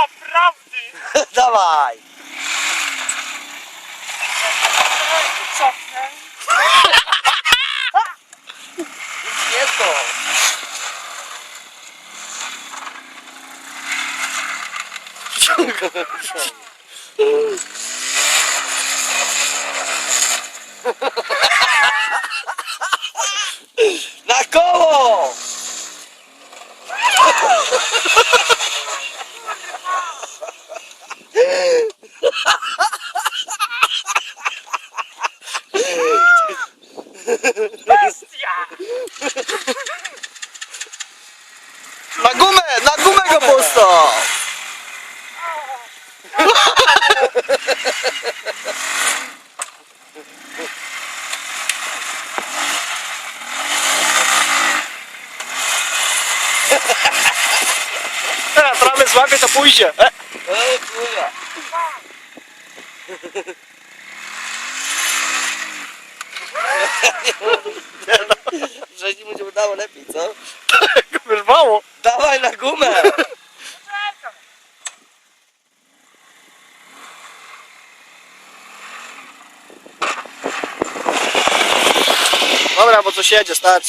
Naprawdę! Dawaj! Cofnę. Nie to! Na Bestia! Na gumę! Na gumę go pusto! Teraz trawę złapie, to pójdzie. Ej, kurwa. Że ci mu się udało lepiej, co? Wyrwało. Dawaj na gumę! Dobra, bo coś jedzie, starczy.